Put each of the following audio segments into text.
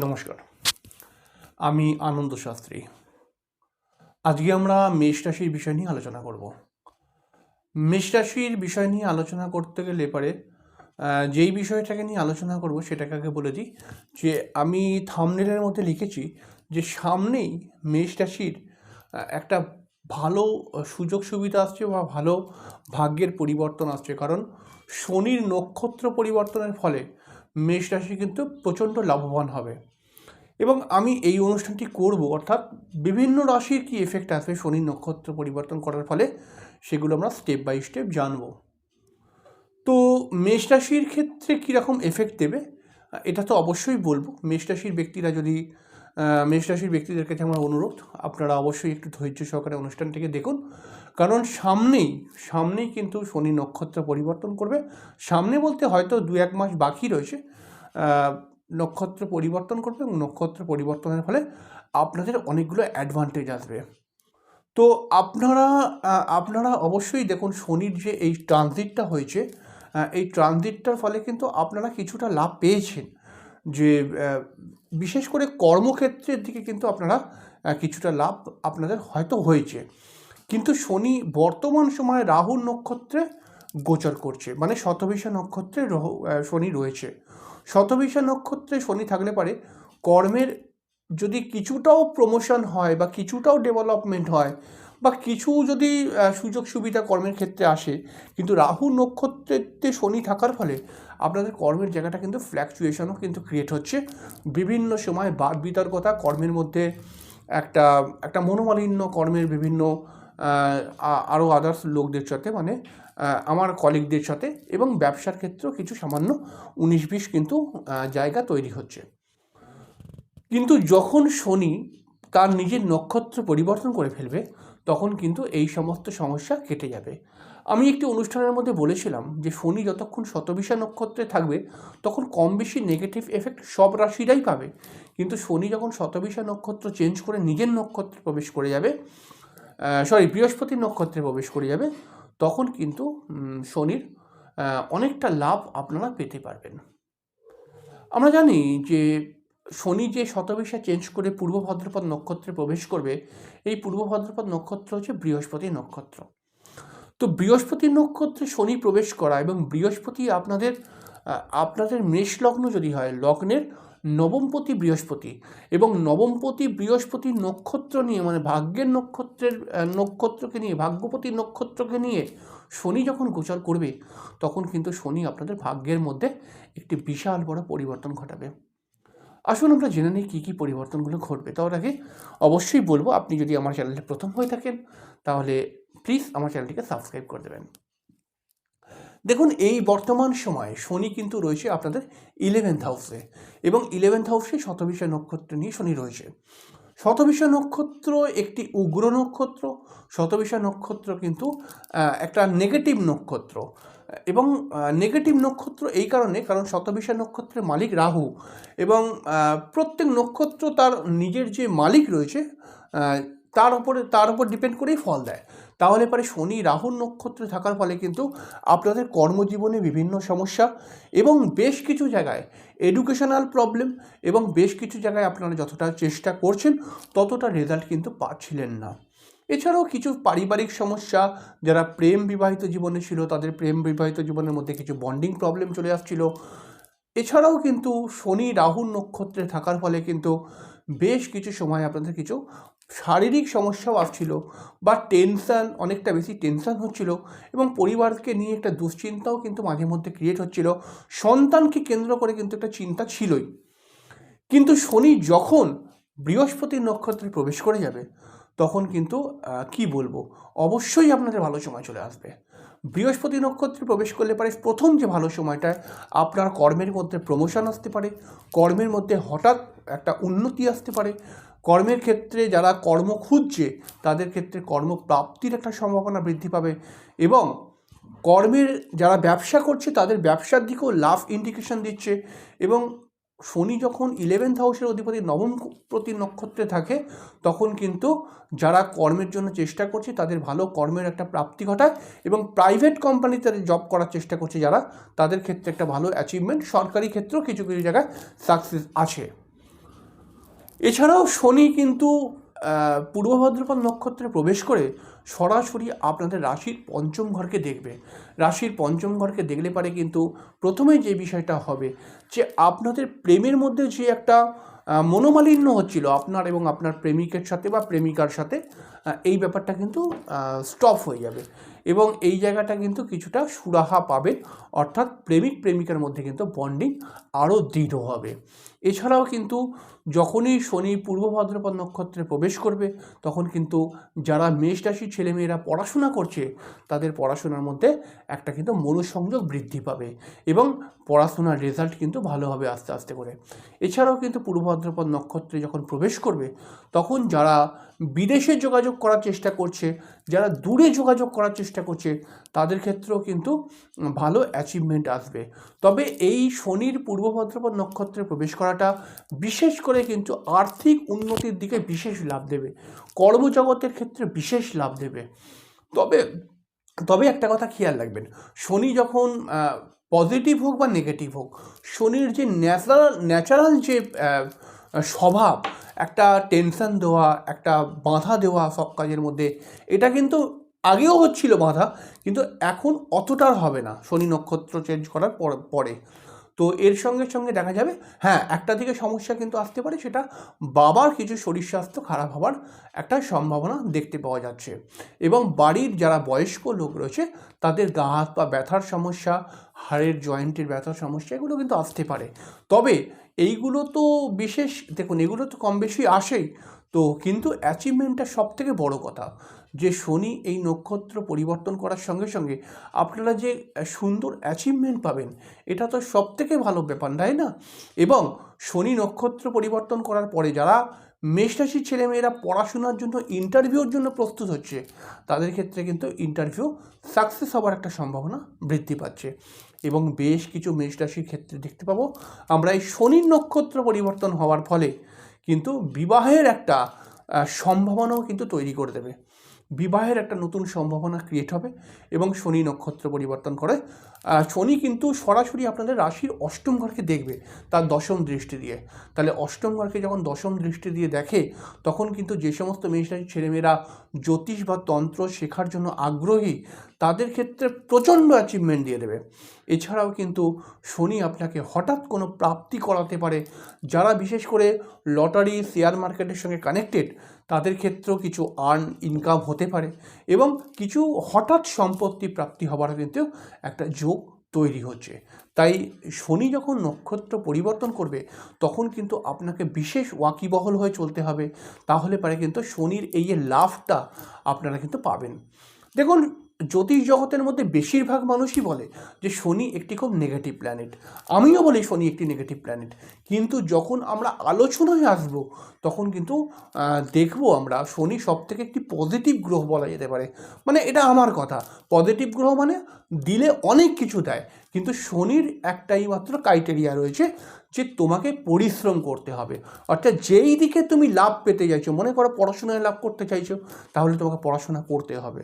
নমস্কার। আমি আনন্দ শাস্ত্রী। আজকে আমরা মেষ রাশির বিষয় নিয়ে আলোচনা করব। মেষ রাশির বিষয় নিয়ে আলোচনা করতে গেলে পারে যেই বিষয়টাকে নিয়ে আলোচনা করব সেটাকে আগে বলে দিই যে আমি থামনেলের মধ্যে লিখেছি যে সামনেই মেষ রাশির একটা ভালো সুযোগ সুবিধা আসছে বা ভালো ভাগ্যের পরিবর্তন আসছে। কারণ শনির নক্ষত্র পরিবর্তনের ফলে মেষ রাশি কিন্তু প্রচণ্ড লাভবান হবে। এবং আমি এই অনুষ্ঠানটি করব, অর্থাৎ বিভিন্ন রাশির কি এফেক্ট আসবে শনি নক্ষত্র পরিবর্তন করার ফলে, সেগুলো আমরা স্টেপ বাই স্টেপ জানব। তো মেষ রাশির ক্ষেত্রে কীরকম এফেক্ট দেবে? এটা তো অবশ্যই বলব। মেষ রাশির ব্যক্তিরা যদি মেষ রাশির ব্যক্তিদের কাছে আমার অনুরোধ, আপনারা অবশ্যই একটু ধৈর্য সহকারে অনুষ্ঠানটিকে দেখুন। কারণ সামনেই সামনেই কিন্তু শনি নক্ষত্র পরিবর্তন করবে। সামনে বলতে হয়তো দু এক মাস বাকি রয়েছে নক্ষত্র পরিবর্তন করবে এবং নক্ষত্র পরিবর্তনের ফলে আপনাদের অনেকগুলো অ্যাডভান্টেজ আসবে। তো আপনারা আপনারা অবশ্যই দেখুন শনির যে এই ট্রানজিটটা হয়েছে এই ট্রানজিটটার ফলে কিন্তু আপনারা কিছুটা লাভ পেয়েছেন। যে বিশেষ করে কর্মক্ষেত্রের দিকে কিন্তু আপনারা কিছুটা লাভ আপনাদের হয়তো হয়েছে। কিন্তু শনি বর্তমান সময়ে রাহুর নক্ষত্রে গোচর করছে মানে শতভিষা নক্ষত্রে রহ- শনি রয়েছে। শতভিষা নক্ষত্রে শনি থাকলে পারে কর্মের যদি কিছুটাও প্রমোশন হয় বা কিছুটাও ডেভেলপমেন্ট হয় বা কিছু যদি সুযোগ সুবিধা কর্মের ক্ষেত্রে আসে, কিন্তু রাহু নক্ষত্রেতে শনি থাকার ফলে আপনাদের কর্মের জায়গাটা কিন্তু ফ্ল্যাকচুয়েশনও কিন্তু ক্রিয়েট হচ্ছে। বিভিন্ন সময় বাদ বিতর্কতা, কর্মের মধ্যে একটা একটা মনোমালিন্য, কর্মের বিভিন্ন আরও আদার্স লোকদের সাথে মানে আমার কলিগদের সাথে এবং ব্যবসার ক্ষেত্রেও কিছু সামান্য উনিশ বিশ কিন্তু জায়গা তৈরি হচ্ছে। কিন্তু যখন শনি তার নিজের নক্ষত্র পরিবর্তন করে ফেলবে, তখন কিন্তু এই সমস্ত সমস্যা কেটে যাবে। আমি একটি অনুষ্ঠানের মধ্যে বলেছিলাম যে, শনি যতক্ষণ শতবিশা নক্ষত্রে থাকবে, তখন কম বেশি নেগেটিভ এফেক্ট সব রাশিরাই পাবে। কিন্তু শনি যখন শতবিশা নক্ষত্র চেঞ্জ করে নিজের নক্ষত্রে প্রবেশ করে যাবে সরি বৃহস্পতির নক্ষত্রে প্রবেশ করে যাবে, তখন কিন্তু শনির অনেকটা লাভ আপনারা পেতে পারবেন। আমরা জানি যে, শনি যে শতবিশা চেঞ্জ করে পূর্ব ভদ্রপদ নক্ষত্রে প্রবেশ করবে, এই পূর্ব ভদ্রপদ নক্ষত্র হচ্ছে বৃহস্পতি নক্ষত্র। তো বৃহস্পতি নক্ষত্রে শনি প্রবেশ করা এবং বৃহস্পতি আপনাদের আপনাদের মেষ লগ্ন যদি হয়, লগ্নের নবমপতি বৃহস্পতি এবং নবমপতি বৃহস্পতি নক্ষত্র নিয়ে মানে ভাগ্যের নক্ষত্রের নক্ষত্রকে নিয়ে, ভাগ্যপতি নক্ষত্রকে নিয়ে শনি যখন গোচর করবে, তখন কিন্তু শনি আপনাদের ভাগ্যের মধ্যে একটি বিশাল বড় পরিবর্তন ঘটাবে। আসুন আমরা জেনে নিই কী কী পরিবর্তনগুলো ঘটবে। তার আগে অবশ্যই বলব, আপনি যদি আমার চ্যানেলে প্রথম হয়ে থাকেন, তাহলে প্লিজ আমার চ্যানেলটিকে সাবস্ক্রাইব করে দেবেন। দেখুন, এই বর্তমান সময়ে শনি কিন্তু রয়েছে আপনাদের ইলেভেন্থ হাউসে এবং ইলেভেন্থ হাউসে শতবিশা নক্ষত্র নিয়ে শনি রয়েছে। শতবিশা নক্ষত্র একটি উগ্র নক্ষত্র, শতবিশা নক্ষত্র কিন্তু একটা নেগেটিভ নক্ষত্র। এবং নেগেটিভ নক্ষত্র এই কারণে, কারণ শতবিশা নক্ষত্রের মালিক রাহু এবং প্রত্যেক নক্ষত্র তার নিজের যে মালিক রয়েছে তার উপরে, তার উপর ডিপেন্ড করেই ফল দেয়। তাহলে পরে শনি রাহুর নক্ষত্রে থাকার ফলে কিন্তু আপনাদের কর্মজীবনে বিভিন্ন সমস্যা এবং বেশ কিছু জায়গায় এডুকেশনাল প্রবলেম এবং বেশ কিছু জায়গায় আপনারা যতটা চেষ্টা করছেন ততটা রেজাল্ট কিন্তু পাচ্ছিলেন না। এছাড়াও কিছু পারিবারিক সমস্যা, যারা প্রেম বিবাহিত জীবনে ছিল, তাদের প্রেম বিবাহিত জীবনের মধ্যে কিছু বন্ডিং প্রবলেম চলে আসছিল। এছাড়াও কিন্তু শনি রাহুর নক্ষত্রে থাকার ফলে কিন্তু বেশ কিছু সময় আপনাদের কিছু শারীরিক সমস্যাও আসছিল বা টেনশান অনেকটা বেশি টেনশান হচ্ছিল এবং পরিবারকে নিয়ে একটা দুশ্চিন্তাও কিন্তু মাঝে মধ্যে ক্রিয়েট হচ্ছিল। সন্তানকে কেন্দ্র করে কিন্তু একটা চিন্তা ছিলই। কিন্তু শনি যখন বৃহস্পতির নক্ষত্রে প্রবেশ করে যাবে, তখন কিন্তু কি বলব? অবশ্যই আপনাদের ভালো সময় চলে আসবে। বৃহস্পতি নক্ষত্রে প্রবেশ করলে পারে প্রথম যে ভালো সময়টা, আপনার কর্মের মধ্যে প্রমোশন আসতে পারে, কর্মের মধ্যে হঠাৎ একটা উন্নতি আসতে পারে কর্মের ক্ষেত্রে যারা কর্ম খুঁজছে, তাদের ক্ষেত্রে কর্মপ্রাপ্তির একটা সম্ভাবনা বৃদ্ধি পাবে এবং কর্মের যারা ব্যবসা করছে, তাদের ব্যবসার দিকেও লাভ ইন্ডিকেশন দিচ্ছে এবং শনি যখন ইলেভেন্থ হাউসের অধিপতি নবম প্রতি নক্ষত্রে থাকে, তখন কিন্তু যারা কর্মের জন্য চেষ্টা করছে, তাদের ভালো কর্মের একটা প্রাপ্তি ঘটায় এবং প্রাইভেট কোম্পানিতে জব করার চেষ্টা করছে যারা, তাদের ক্ষেত্রে একটা ভালো অ্যাচিভমেন্ট সরকারি ক্ষেত্রেও কিছু কিছু জায়গায় সাকসেস আছে। এছাড়াও শনি কিন্তু পূর্ব ভাদ্রপদ নক্ষত্রে প্রবেশ করে সরাসরি আপনাদের রাশির পঞ্চম ঘরকে দেখবে। রাশির পঞ্চম ঘরকে দেখলে পারে কিন্তু প্রথমে যে বিষয়টা হবে যে আপনাদের প্রেমের মধ্যে যে একটা মনোমালিন্য হচ্ছিল আপনার এবং আপনার প্রেমিকের সাথে বা প্রেমিকার সাথে এই ব্যাপারটা কিন্তু স্টপ হয়ে যাবে। এবং এই জায়গাটা কিন্তু কিছুটা সুরাহা পাবে অর্থাৎ প্রেমিক প্রেমিকার মধ্যে কিন্তু বন্ডিং আরও দৃঢ় হবে। এছাড়াও কিন্তু যখনই শনি পূর্ব ভাদ্রপদ নক্ষত্রে প্রবেশ করবে, তখন কিন্তু যারা মেষ রাশির ছেলেমেয়েরা পড়াশোনা করছে, তাদের পড়াশোনার মধ্যে একটা কিন্তু মনোসংযোগ বৃদ্ধি পাবে এবং পড়াশোনার রেজাল্ট কিন্তু ভালো হবে আস্তে আস্তে করে। এছাড়াও কিন্তু পূর্ব ভাদ্রপদ নক্ষত্রে যখন প্রবেশ করবে, তখন যারা বিদেশে যোগাযোগ করার চেষ্টা করছে, যারা দূরে যোগাযোগ করার চেষ্টা করছে, তাদের ক্ষেত্রেও কিন্তু ভালো অ্যাচিভমেন্ট আসবে। তবে এই শনির পূর্ব ভাদ্রপদ নক্ষত্রে প্রবেশ করাটা বিশেষ করে কিন্তু আর্থিক উন্নতির দিকে বিশেষ লাভ দেবে। কর্মজগতের ক্ষেত্রে বিশেষ লাভ দেবে। তবে তবে একটা কথা খেয়াল রাখবেন, শনি যখন পজিটিভ হোক বা নেগেটিভ হোক, শনির যে ন্যাচারাল ন্যাচারাল যে স্বভাব একটা টেনশন দেওয়া, একটা বাধা দেওয়া সব কাজের মধ্যে। এটা কিন্তু আগেও হচ্ছিল বাধা, কিন্তু এখন অতটা হবে না। শনি নক্ষত্র চেঞ্জ করার পর- পরে। তো এর সঙ্গে সঙ্গে দেখা যাবে হ্যাঁ একটা দিকে সমস্যা কিন্তু আসতে পারে, সেটা বাবার কিছু শরীর স্বাস্থ্য খারাপ হওয়ার একটা সম্ভাবনা দেখতে পাওয়া যাচ্ছে। এবং বাড়ির যারা বয়স্ক লোক রয়েছে, তাদের গা হাত পা ব্যথার সমস্যা, হাড়ের জয়েন্টের ব্যথার সমস্যা, এগুলো কিন্তু আসতে পারে। তবে এইগুলো তো বিশেষ, দেখুন, এগুলো তো কম বেশি আসেই। তো কিন্তু অ্যাচিভমেন্টটা সব থেকে বড় কথা, যে শনি এই নক্ষত্র পরিবর্তন করার সঙ্গে সঙ্গে আপনারা যে সুন্দর অ্যাচিভমেন্ট পাবেন, এটা তো সব থেকে ভালো ব্যাপার, তাই না? এবং শনি নক্ষত্র পরিবর্তন করার পরে যারা মেষ রাশির ছেলেমেয়েরা পড়াশোনার জন্য ইন্টারভিউর জন্য প্রস্তুত হচ্ছে। তাদের ক্ষেত্রে কিন্তু ইন্টারভিউ সাকসেস হওয়ার একটা সম্ভাবনা বৃদ্ধি পাচ্ছে। এবং বেশ কিছু মেষরাশির ক্ষেত্রে দেখতে পাবো, আমরা এই শনির নক্ষত্র পরিবর্তন হওয়ার ফলে কিন্তু বিবাহের একটা সম্ভাবনাও কিন্তু তৈরি করে দেবে। বিবাহের একটা নতুন সম্ভাবনা ক্রিয়েট হবে এবং শনি নক্ষত্র পরিবর্তন করে। শনি কিন্তু সরাসরি আপনাদের রাশির অষ্টম ঘরকে দেখবে তার দশম দৃষ্টি দিয়ে। তাহলে অষ্টম ঘরকে যখন দশম দৃষ্টি দিয়ে দেখে, তখন কিন্তু যে সমস্ত মেষ ছেলেমেয়েরা জ্যোতিষ বা তন্ত্র শেখার জন্য আগ্রহী তাদের ক্ষেত্রে প্রচণ্ড অ্যাচিভমেন্ট দিয়ে দেবে। এছাড়াও কিন্তু শনি আপনাকে হঠাৎ কোনো প্রাপ্তি করাতে পারে। যারা বিশেষ করে লটারি শেয়ার মার্কেটের সঙ্গে কানেক্টেড তাদের ক্ষেত্রেও কিছু আর্ন ইনকাম হতে পারে এবং কিছু হঠাৎ সম্পত্তি প্রাপ্তি হবার কিন্তু একটা যোগ তৈরি হচ্ছে। তাই শনি যখন নক্ষত্র পরিবর্তন করবে, তখন কিন্তু আপনাকে বিশেষ ওয়াকিবহল হয়ে চলতে হবে। তাহলে পারে কিন্তু শনির এই যে লাভটা আপনারা কিন্তু পাবেন। দেখুন জ্যোতিষ জগতের মধ্যে বেশিরভাগ মানুষই বলে যে শনি একটি খুব নেগেটিভ প্ল্যানেট আমিও বলি শনি একটি নেগেটিভ প্ল্যানেট কিন্তু যখন আমরা আলোচনায় আসব, তখন কিন্তু দেখব আমরা শনি সব থেকে একটি পজিটিভ গ্রহ বলা যেতে পারে। মানে এটা আমার কথা। পজিটিভ গ্রহ মানে দিলে অনেক কিছু দেয়। কিন্তু শনির একটাই মাত্র ক্রাইটেরিয়া রয়েছে যে তোমাকে পরিশ্রম করতে হবে। অর্থাৎ যেই দিকে তুমি লাভ পেতে চাইছো, মনে করো পড়াশোনায় লাভ করতে চাইছো, তাহলে তোমাকে পড়াশোনা করতে হবে।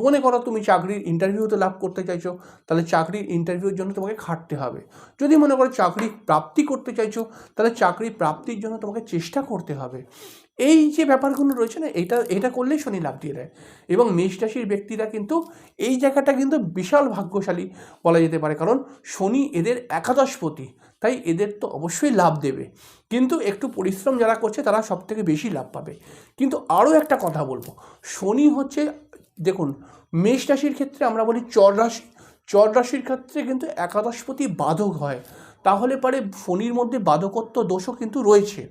মনে করো তুমি চাকরির ইন্টারভিউতে লাভ করতে চাইছো, তাহলে চাকরির ইন্টারভিউর জন্য তোমাকে খাটতে হবে। যদি মনে করো চাকরি প্রাপ্তি করতে চাইছো, তাহলে চাকরি প্রাপ্তির জন্য তোমাকে চেষ্টা করতে হবে। এই যে ব্যাপারগুলো রয়েছে না, এটা এটা করলেই শনি লাভ দিয়ে দেয়। এবং মেষ রাশির ব্যক্তিরা কিন্তু এই জায়গাটা কিন্তু বিশাল ভাগ্যশালী বলা যেতে পারে। কারণ শনি এদের একাদশপতি, তাই এদের তো অবশ্যই লাভ দেবে। কিন্তু একটু পরিশ্রম যারা করছে, তারা সব থেকে বেশি লাভ পাবে। কিন্তু আরও একটা কথা বলব, শনি হচ্ছে, দেখুন, মেষ রাশির ক্ষেত্রে আমরা বলি চর রাশি। চর রাশির ক্ষেত্রে কিন্তু একাদশপতি বাধক হয়। তাহলে পরে শনির মধ্যে বাধকত্ব দোষও কিন্তু রয়েছে।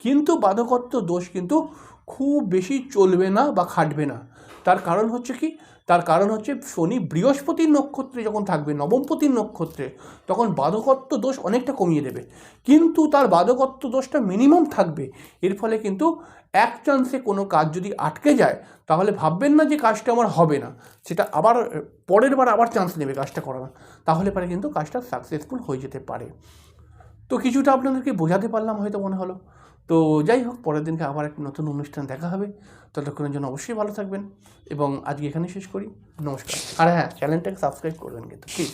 কিন্তু বাধকত্ব দোষ কিন্তু খুব বেশি চলবে না বা খাটবে না। তার কারণ হচ্ছে কি? তার কারণ হচ্ছে শনি বৃহস্পতির নক্ষত্রে যখন থাকবে, নবমপতির নক্ষত্রে, তখন বাধকত্ব দোষ অনেকটা কমিয়ে দেবে। কিন্তু তার বাধকত্ব দোষটা মিনিমাম থাকবে। এর ফলে কিন্তু এক চান্সে কোনো কাজ যদি আটকে যায়, তাহলে ভাববেন না যে কাজটা আমার হবে না। সেটা আবার, পরের বার আবার চান্স নেবে কাজটা করার। তাহলে পরে কিন্তু কাজটা সাকসেসফুল হয়ে যেতে পারে। তো কিছুটা আপনাদেরকে বোঝাতে পারলাম হয়তো মনে হলো। তো যাই হোক, পরের দিনকে আবার একটি নতুন অনুষ্ঠান দেখা হবে। ততক্ষণের জন্য অবশ্যই ভালো থাকবেন এবং আজকে এখানে শেষ করি। নমস্কার। আর হ্যাঁ চ্যানেলটাকে সাবস্ক্রাইব করবেন কিন্তু প্লিজ